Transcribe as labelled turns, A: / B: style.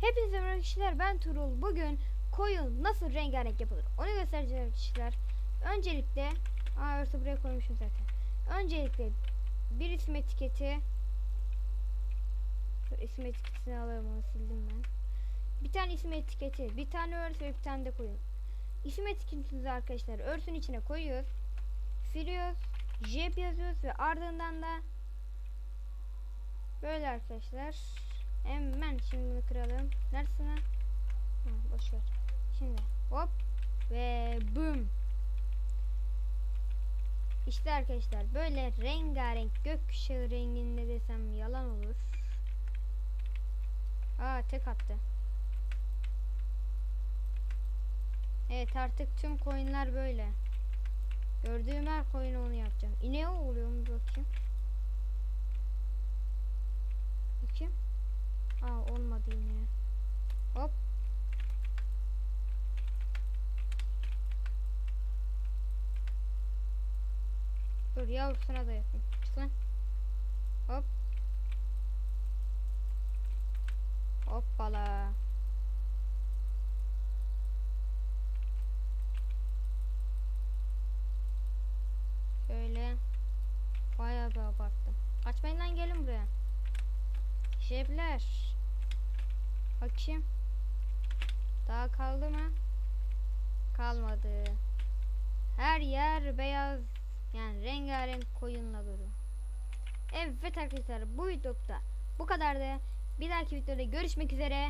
A: Hepinize merhaba kişiler ben Turul. Bugün koyun nasıl rengarenk yapılır onu göstereceğim kişiler. Öncelikle aa örtü buraya koymuşum zaten. Öncelikle bir isim etiketi isim etiketini alalım onu sildim ben. Bir tane isim etiketi, bir tane örs ve bir tane de koyun. İsim etiketinizi arkadaşlar örsün içine koyuyoruz. Siliyoruz. Jep yazıyoruz ve ardından da böyle arkadaşlar. Hemen şimdi boş. Şimdi hop ve boom. İşte arkadaşlar böyle rengarenk gökkuşağı renginde desem yalan olur. Aa tek attı. Evet artık tüm coinler böyle. Gördüğüm her coin onu yapacağım. İneğe oluyor mu bakayım. Bakayım. Aa olmadı yine. Dur yavrusuna da yapayım. Çık lan. Hop. Hoppala. Şöyle. Bayağı bir abarttım. Kaçmayın lan gelin buraya. Şebler. Bakayım. Daha kaldı mı? Kalmadı. Her yer beyaz. Yani rengarenk koyunla dolu. Evet arkadaşlar bu videoda bu kadardı. Bir dahaki videoda görüşmek üzere.